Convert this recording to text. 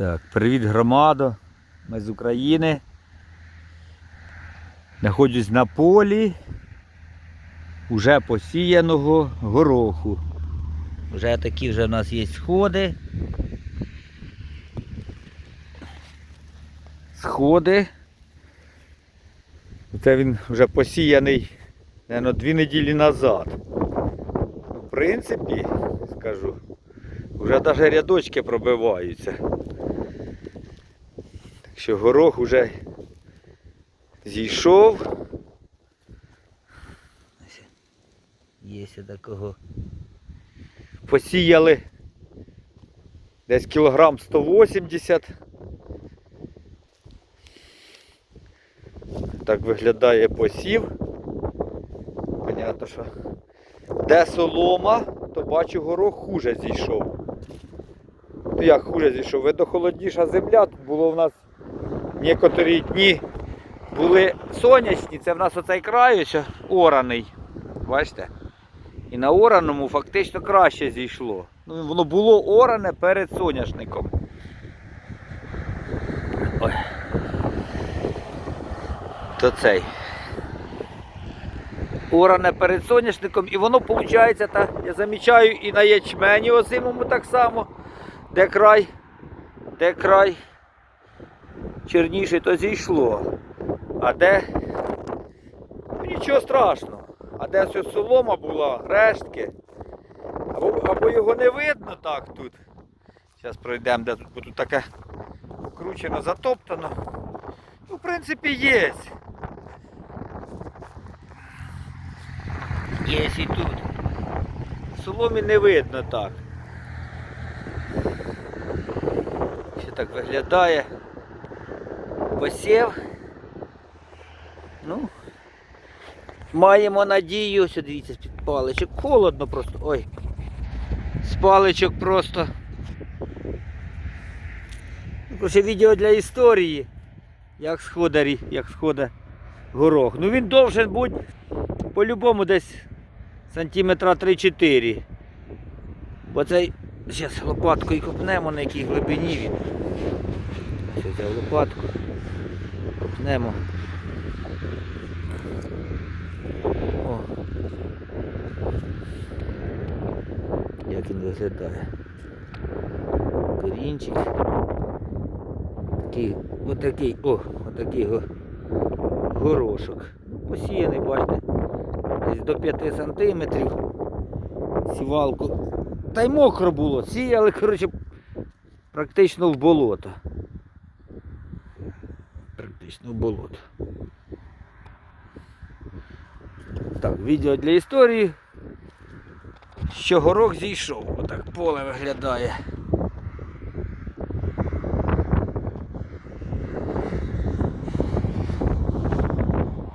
Так, привіт громадо. Ми з України. Знаходжусь на полі уже посіяного гороху. Вже такі вже в нас є сходи. Сходи. Це він вже посіяний, мабуть, дві неділі назад. В принципі, скажу, вже навіть рядочки пробиваються. Що горох вже зійшов. Є такого. Посіяли десь кілограм 180. Так виглядає посів. Понятно, що де солома, то бачу горох хуже зійшов. Ну як хуже зійшов? Видно холодніша земля. Тут було в нас некоторі дні були сонячні. Це в нас оцей край ось ораний. Бачите? І на ораному фактично краще зійшло. Ну, воно було оране перед соняшником. Ой. То цей. Оране перед соняшником, і воно виходить, та, я замічаю і на ячмені озимому так само, де край, де край чорніший, то зійшло. А де ну, нічого страшного. А де ось солома була, рештки. Або, або його не видно так тут. Зараз пройдемо, де тут, бо тут таке покручено, затоптано. Ну, в принципі, є. Є і тут. Соломі не видно так. Ще так виглядає. Посів. Ну, маємо надію, ось дивіться, з-під паличок. Холодно просто. Ой. З паличок просто. Ну, відео для історії. Як сходарі, як схода горох. Ну він должен бути по-любому десь сантиметра 3-4. Бо цей зараз лопаткою копнемо на якій глибині він. Ось взяв лопатку. Копнемо. О. Як він виглядає. Корінчик. Такий, отакий, о, отакий го, горошок. Посіяний, бачите, десь до 5 сантиметрів. Сівалку. Та й мокро було. Сіяли, коротше, практично в болото. В болото. Так, відео для історії. Що горох зійшов. Отак поле виглядає.